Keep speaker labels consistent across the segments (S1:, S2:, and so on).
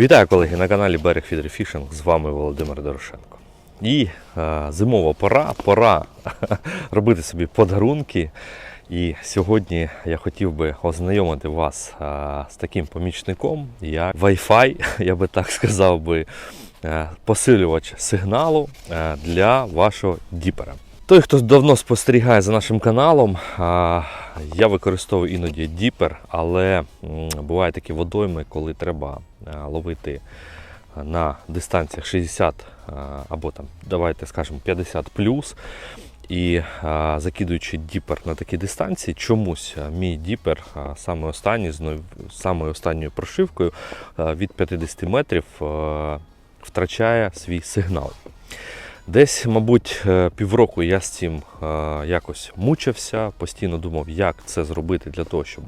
S1: Вітаю колеги на каналі Берег Фідерфішинг. З вами Володимир Дорошенко. І е, зимова пора, пора робити собі подарунки. І сьогодні я хотів би ознайомити вас е, з таким помічником, як Wi-Fi, я би так сказав би, е, посилювач сигналу е, для вашого діпера. Той, хто давно спостерігає за нашим каналом, я використовую іноді діпер, але бувають такі водойми, коли треба ловити на дистанціях 60 або там, давайте скажемо 50 плюс. І закидуючи діпер на такі дистанції, чомусь мій діпер а, останній з самою останньою прошивкою від 50 метрів втрачає свій сигнал. Десь, мабуть, е, півроку я з цим е, якось мучився, постійно думав, як це зробити для того, щоб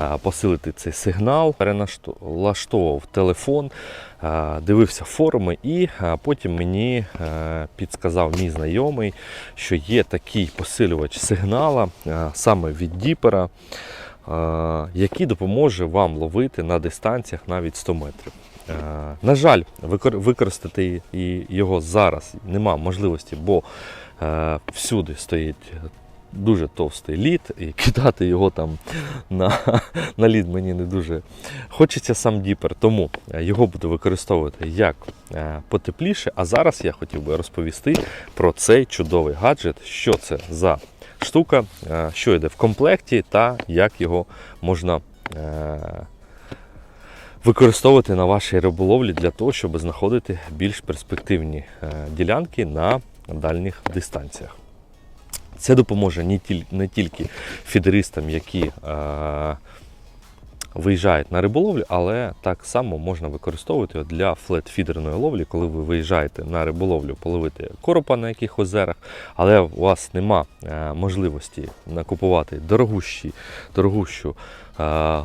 S1: е, посилити цей сигнал, переналаштовував телефон, дивився форуми, і потім мені підсказав мій знайомий, що є такий посилювач сигнала саме від Діпера, який допоможе вам ловити на дистанціях навіть 100 метрів. Е, На жаль, використати його зараз нема можливості, бо е, всюди стоїть дуже товстий лід, і кидати його там на, на лід мені не дуже хочеться сам діпер, тому е, його буду використовувати як потепліше. А зараз я хотів би розповісти про цей чудовий гаджет, що це за штука, що йде в комплекті та як його можна. Використовувати на вашій риболовлі для того, щоб знаходити більш перспективні е, ділянки на дальніх дистанціях. Це допоможе не, тільки фідеристам, які е, виїжджають на риболовлю, але так само можна використовувати для флет-фідерної ловлі, коли ви виїжджаєте на риболовлю половити коропа на яких озерах, але у вас нема е, можливості накупувати дорогущі, дорогущу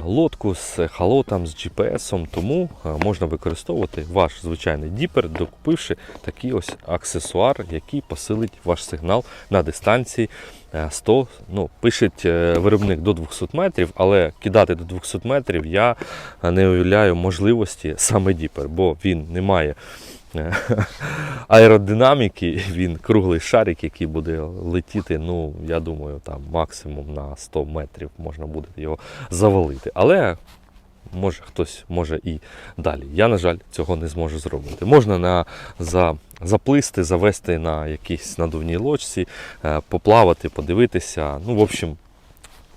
S1: лодку з халотом, з GPS, тому е, можна використовувати ваш звичайний діпер, докупивши такий ось аксесуар, який посилить ваш сигнал на дистанції е, 100, ну, пише е, виробник до 200 метрів, але кидати до 200 метрів я е, не уявляю можливості саме діпер, бо він не має е, аеродинаміки, він круглий шарик, який буде летіти, ну, я думаю, там максимум на 100 метрів можна буде його завалити. Але може хтось може і далі. Я, на жаль, цього не зможу зробити. Можна на, за, заплисти, завести на якійсь надувній лодці, е, поплавати, подивитися. Ну, в общем,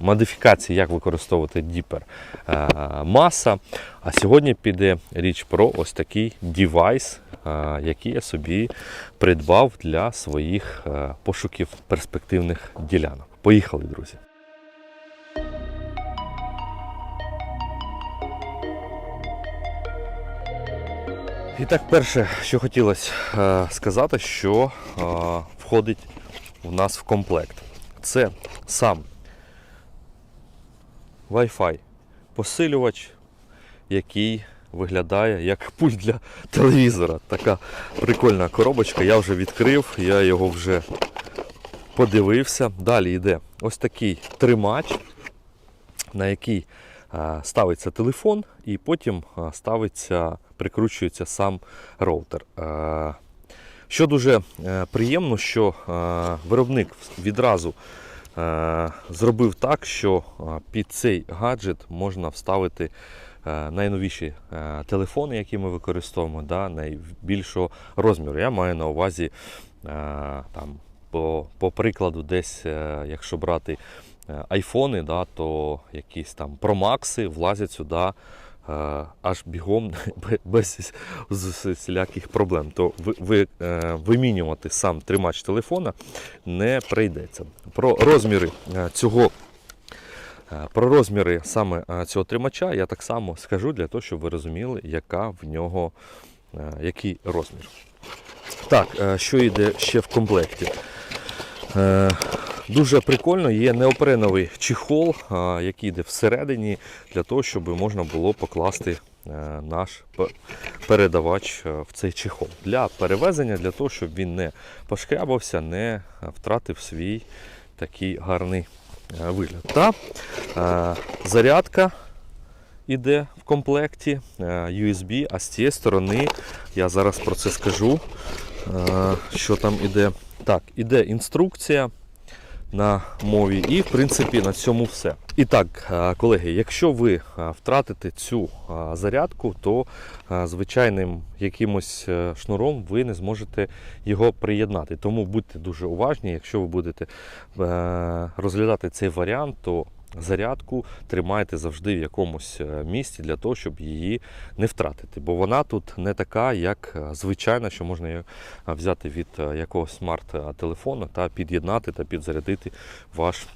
S1: модифікації, як використовувати діпер е, маса. А сьогодні піде річ про ось такий девайс, е, який я собі придбав для своїх е, пошуків перспективних ділянок. Поїхали, друзі! І так, перше, що хотілося сказати, що входить в нас в комплект. Це сам Wi-Fi посилювач, який виглядає як пульт для телевізора. Така прикольна коробочка. Я вже відкрив, я його вже подивився. Далі йде ось такий тримач, на який ставиться телефон, і потім ставиться, прикручується сам роутер. Що дуже е, приємно, що виробник відразу зробив так, що е, під цей гаджет можна вставити е, найновіші е, телефони, які ми використовуємо, да, найбільшого розміру. Я маю на увазі е, там, по, по прикладу, десь, е, якщо брати е, айфони, да, то якісь там промакси влазять сюди е, аж бігом без всіляких проблем. То ви, е, вимінювати сам тримач телефона не прийдеться. Про розміри е, цього. е, Про розміри саме е, цього тримача я так само скажу для того, щоб ви розуміли, яка в нього е, який розмір. Так, е, що йде ще в комплекті? Дуже прикольно, є неопреновий чехол, який йде всередині, для того, щоб можна було покласти е, наш передавач е, в цей чехол. Для перевезення, для того, щоб він не пошкрябався, не е, втратив свій такий гарний вигляд. Та зарядка іде в комплекті, USB, а з цієї сторони я зараз про це скажу, що там іде. Так, іде інструкція на мові, і в принципі на цьому все. І так, е, колеги, якщо ви е, втратите цю е, зарядку, то звичайним якимось шнуром ви не зможете його приєднати. Тому будьте дуже уважні, якщо ви будете розглядати цей варіант, то зарядку тримайте завжди в якомусь е, місці для того, щоб її не втратити. Бо вона тут не така, як е, звичайна, що можна її е, взяти від якогось смарт-телефону та під'єднати та підзарядити ваш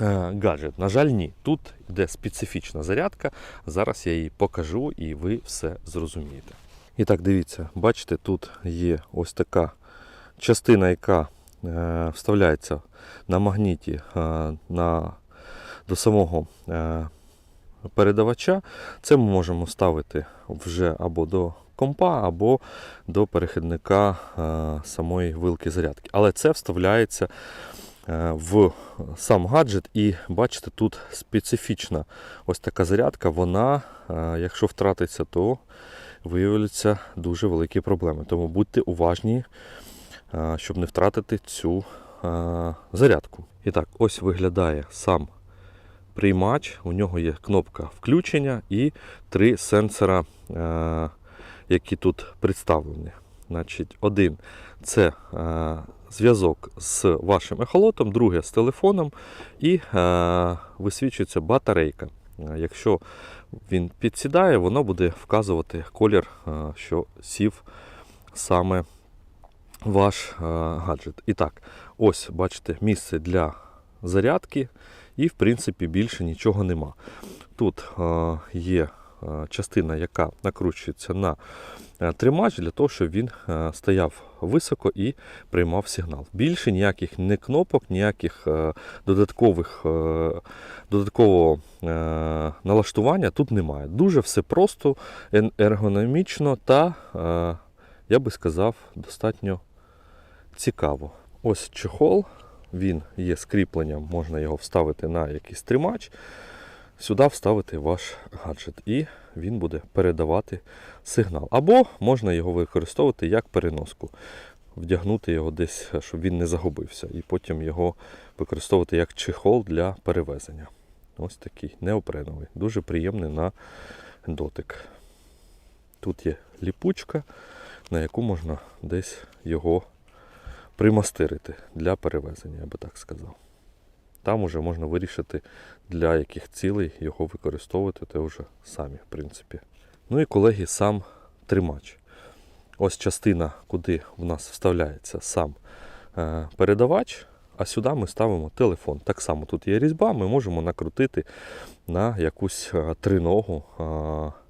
S1: гаджет. На жаль, ні. Тут йде специфічна зарядка. Зараз я її покажу і ви все зрозумієте. І так, дивіться, бачите, тут є ось така частина, яка вставляється на магніті на, до самого е, передавача. Це ми можемо ставити вже або до компа, або до перехідника е, самої вилки зарядки. Але це вставляється е, в сам гаджет, і бачите, тут специфічна ось така зарядка. Вона, якщо втратиться, то виявляться дуже великі проблеми. Тому будьте уважні, щоб не втратити цю зарядку. І так, ось виглядає сам приймач. У нього є кнопка включення і три сенсора, е, які тут представлені. Значить, один це е, зв'язок з вашим ехолотом, друге з телефоном, і е, висвічується батарейка. Якщо він підсідає, воно буде вказувати колір, що сів саме ваш гаджет. І так, ось бачите місце для зарядки, і в принципі більше нічого нема. Тут е, є е, частина, яка накручується на е, тримач для того, щоб він стояв високо і приймав сигнал. Більше ніяких не кнопок, ніяких додаткових додаткового налаштування тут немає. Дуже все просто, ергономічно та, я би сказав, достатньо цікаво. Ось чехол, він є скріпленням, можна його вставити на якийсь тримач, сюди вставити ваш гаджет, і він буде передавати сигнал. Або можна його використовувати як переноску, вдягнути його десь, щоб він не загубився, і потім його використовувати як чехол для перевезення. Ось такий неопреновий, дуже приємний на дотик. Тут є ліпучка, на яку можна десь його примастирити для перевезення, я би так сказав. Там уже можна вирішити, для яких цілей його використовувати, це вже самі, в принципі. Ну і колеги, сам тримач. Ось частина, куди в нас вставляється сам е, передавач, а сюди ми ставимо телефон. Так само тут є різьба, ми можемо накрутити на якусь е, триногу е,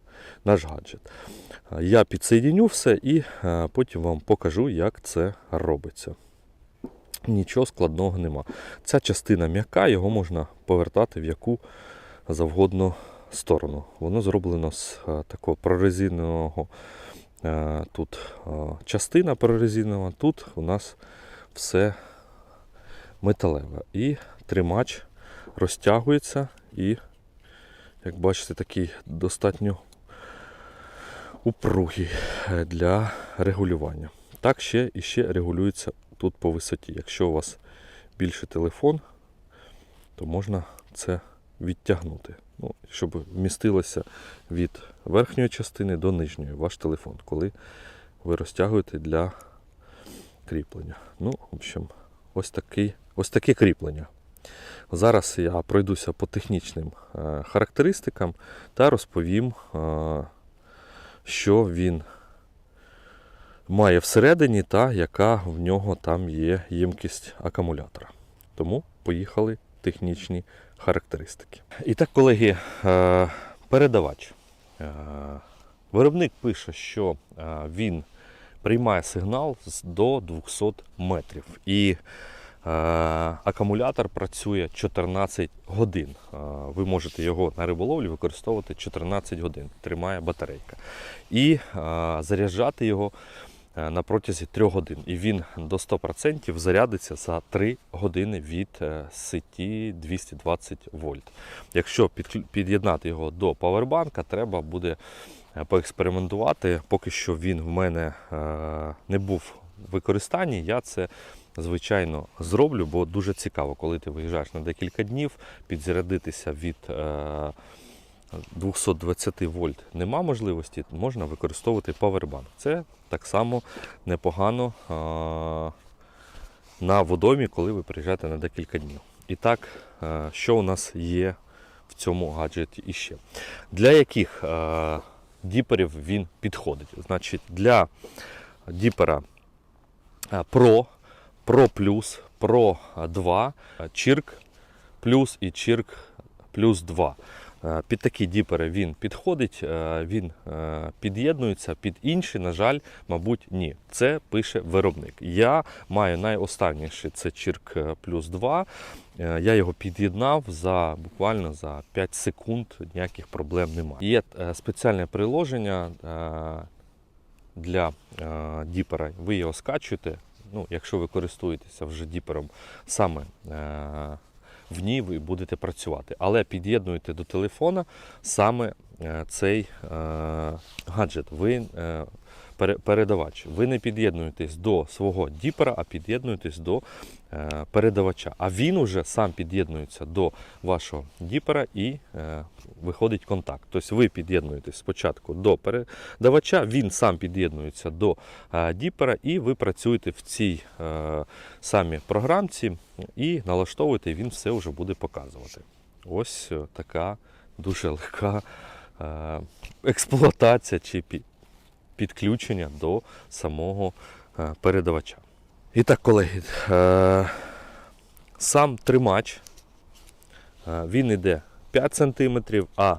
S1: наш гаджет. Я підсоєдиню все і е, потім вам покажу, як це робиться. Нічого складного нема. Ця частина м'яка, його можна повертати в яку завгодно сторону. Воно зроблено з е, такого прорезиненого е, тут частина прорезинова, тут у нас все металеве. І тримач розтягується і, як бачите, такий достатньо упругий е, для регулювання. Так ще і ще регулюється тут по висоті. Якщо у вас більший телефон, то можна це відтягнути. Ну, щоб вмістилося від верхньої частини до нижньої ваш телефон, коли ви розтягуєте для кріплення. Ну, в общем, ось, такий, ось таке кріплення. Зараз я пройдуся по технічним е, характеристикам та розповім, е, що він має всередині та яка в нього там є ємкість акумулятора. Тому поїхали технічні характеристики. І так, колеги, е, передавач. Е, Виробник пише, що е, він приймає сигнал до 200 метрів. І акумулятор працює 14 годин. Е, ви можете його на риболовлі використовувати 14 годин. Тримає батарейка. І е, заряджати його е, на протязі 3 годин. І він до 100% зарядиться за 3 години від е, сеті 220 вольт. Якщо під'єднати його до павербанка, треба буде е, поекспериментувати. Поки що він в мене е, не був в використанні. Я це звичайно зроблю, бо дуже цікаво, коли ти виїжджаєш на декілька днів, підзарядитися від. е, 220 вольт нема можливості, можна використовувати павербанк. Це так само непогано на водомі, коли ви приїжджаєте на декілька днів. І так, що у нас є в цьому гаджеті іще? Для яких діперів він підходить? Значить, для діпера Pro, Pro Plus, Pro 2, Чирк Плюс і Чирк Плюс 2. Е, Під такі діпери він підходить, е, він е, під'єднується, під інші, на жаль, мабуть, ні. Це пише виробник. Я маю найостанніший це Чирк е, плюс 2. Е, Я його під'єднав за буквально за 5 секунд, ніяких проблем немає. Є спеціальне приложення для діпера. Ви його скачуєте. Ну, якщо ви користуєтеся вже діпером саме е, в ній ви будете працювати. Але під'єднуйте до телефона саме е, цей е, гаджет. Ви е, передавач. Ви не під'єднуєтесь до свого діпера, а під'єднуєтесь до е, передавача. А він уже сам під'єднується до вашого діпера і е, виходить контакт. Тобто ви під'єднуєтесь спочатку до передавача, він сам під'єднується до е, діпера, і ви працюєте в цій самій програмці і налаштовуєте, і він все вже буде показувати. Ось така дуже легка експлуатація чи пі- підключення до самого е, передавача. І так, колеги, е, сам тримач е, він йде 5 см, а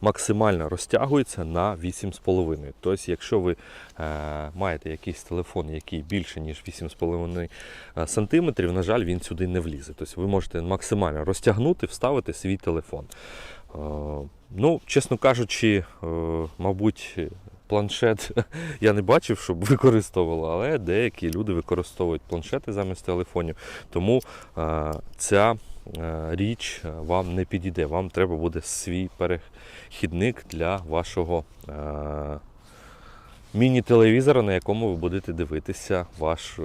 S1: максимально розтягується на 8,5. Тобто, якщо ви маєте якийсь телефон, який більше, ніж 8,5 е, см, на жаль, він сюди не влізе. Тобто ви можете максимально розтягнути, вставити свій телефон. Ну, чесно кажучи, мабуть, планшет я не бачив, щоб використовували, але деякі люди використовують планшети замість телефонів. Тому ця річ вам не підійде. Вам треба буде свій перехідник для вашого міні-телевізора, на якому ви будете дивитися ваш,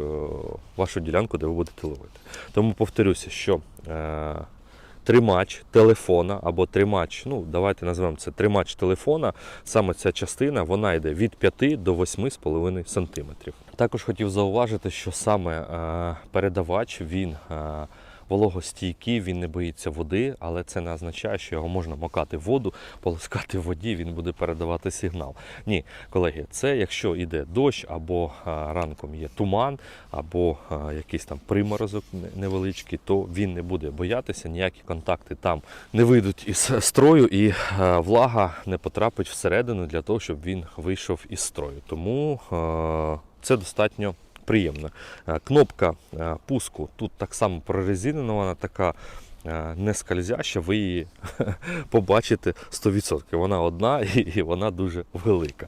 S1: вашу ділянку, де ви будете ловити. Тому повторюся, що е, тримач телефона або тримач, ну давайте назвемо це тримач телефона, саме ця частина вона йде від 5 до 8,5 см. Також хотів зауважити, що саме е, передавач він. Вологостійкий, він не боїться води, але це не означає, що його можна макати в воду, полоскати в воді, він буде передавати сигнал. Ні, колеги, це якщо йде дощ, або ранком є туман, або якийсь там приморозок невеличкий, то він не буде боятися, ніякі контакти там не вийдуть із строю, і влага не потрапить всередину для того, щоб він вийшов із строю. Тому це достатньо приємно. Е, Кнопка е, пуску тут так само прорезинена, вона така е, не скользяща, ви її побачите 100%. Вона одна і вона дуже велика.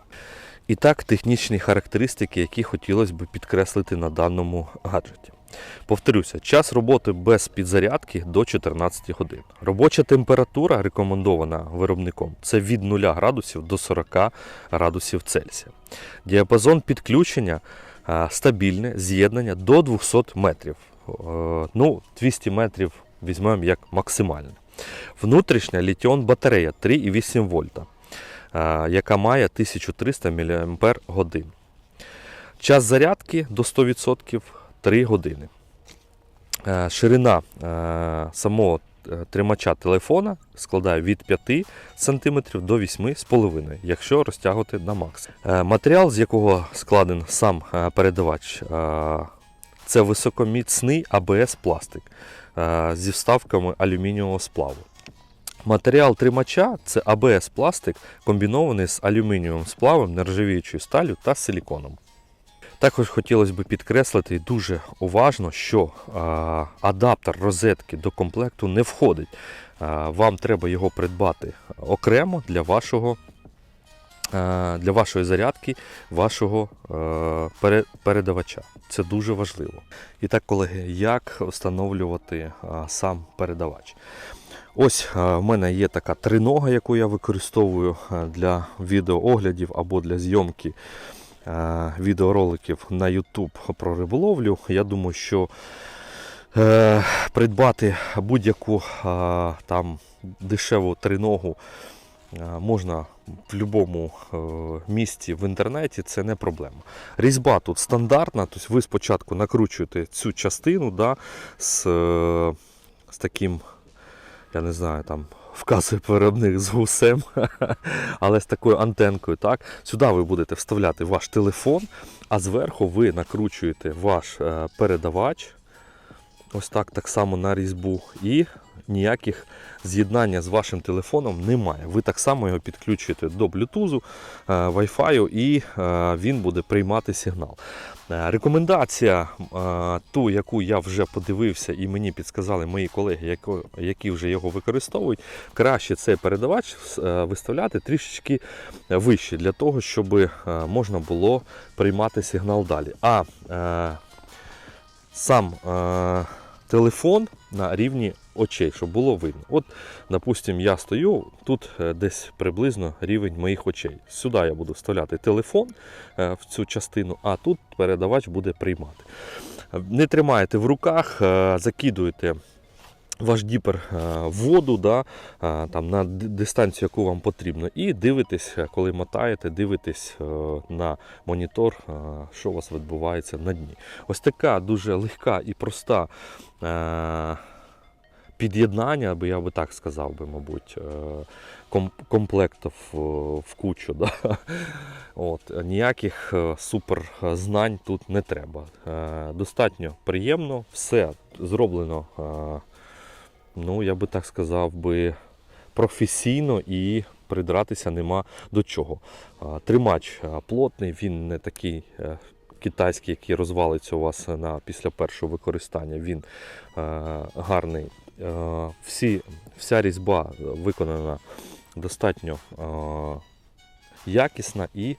S1: І так, технічні характеристики, які хотілося б підкреслити на даному гаджеті. Повторюся, час роботи без підзарядки до 14 годин. Робоча температура рекомендована виробником це від 0 градусів до 40 градусів Цельсія. Діапазон підключення стабільне з'єднання до 200 метрів. Е, Ну, 200 метрів візьмемо як максимальне. Внутрішня літіон батарея 3,8 вольта, яка має 1300 мАч. Час зарядки до 100% 3 години. Е, Ширина е, самого е, тримача телефона складає від 5 см до 8,5 якщо розтягувати на максимум. Е, Матеріал, з якого складен сам е, передавач, е, це високоміцний АБС пластик е, зі вставками алюмінієвого сплаву. Матеріал тримача це АБС пластик, комбінований з алюмінієвим сплавом, нержавіючою сталю та силіконом. Також хотілося б підкреслити дуже уважно, що адаптер розетки до комплекту не входить. Вам треба його придбати окремо для вашого для вашої зарядки вашого передавача. Це дуже важливо. І так, колеги, як встановлювати сам передавач? Ось в мене є така тринога, яку я використовую для відеооглядів або для зйомки відеороликів на YouTube про риболовлю. Я думаю, що е, придбати будь-яку е, там дешеву триногу е, можна в будь-якому е, місці в інтернеті, це не проблема. Різьба тут стандартна, тобто ви спочатку накручуєте цю частину да, з, е, з таким, я не знаю, там. Вказує виробник з гусем, але з такою антенкою. Так? Сюди ви будете вставляти ваш телефон, а зверху ви накручуєте ваш е, передавач. Ось так, так само на різьбу. І ніяких з'єднання з вашим телефоном немає. Ви так само його підключуєте до Bluetooth, е, Wi-Fi і е, він буде приймати сигнал. Е, Рекомендація, ту, яку я вже подивився, і мені підсказали мої колеги, які вже його використовують, краще цей передавач виставляти трішечки вище для того, щоб можна було приймати сигнал далі. А сам телефон на рівні очей, щоб було видно. От, допустим, я стою, тут е, десь приблизно рівень моїх очей. Сюди я буду вставляти телефон е, в цю частину, а тут передавач буде приймати. Не тримаєте в руках, е, закидуєте. Ваш діпер воду да, там, на дистанцію, яку вам потрібно, і дивитесь, коли мотаєте, дивитесь на монітор, що у вас відбувається на дні. Ось така дуже легка і проста під'єднання, аби я би так сказав би, мабуть, е, комплектів е, в кучу. Да? От, ніяких е, супер е, знань тут не треба. Достатньо приємно, все зроблено, ну, я би так сказав би, професійно і придратися нема до чого. Тримач плотний, він не такий. Китайський, який розвалиться у вас на після першого використання, він гарний. Е, всі, вся різьба виконана достатньо е, якісна і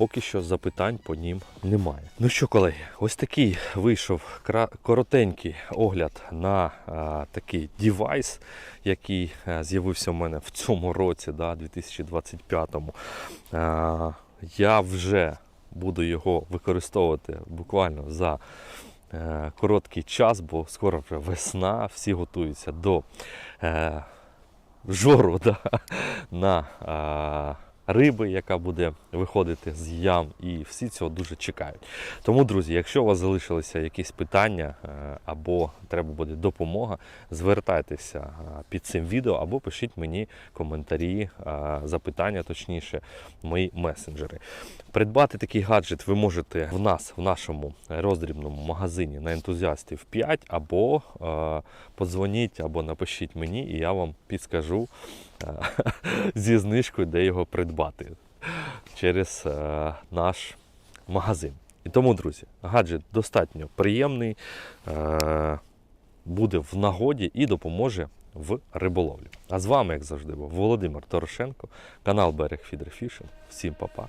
S1: поки що запитань по ним немає. Ну що, колеги, ось такий вийшов коротенький огляд на е, такий девайс, який з'явився у мене в цьому році, да, 2025-му. Е, я вже буду його використовувати буквально за короткий час, бо скоро вже весна, всі готуються до е, жору да, на е, риби, яка буде виходити з ям, і всі цього дуже чекають. Тому, друзі, якщо у вас залишилися якісь питання е, або треба буде допомога, звертайтеся е, під цим відео або пишіть мені коментарі, е, запитання, точніше, мої месенджери. Придбати такий гаджет ви можете в нас, в нашому роздрібному магазині на ентузіастів 5, або подзвоніть, або напишіть мені, і я вам підскажу зі знижкою, де його придбати через е, наш магазин. І тому, друзі, гаджет достатньо приємний, е, буде в нагоді і допоможе в риболовлі. А з вами, як завжди, був Володимир Торошенко, канал Берег Фідерфішинг. Всім па-па.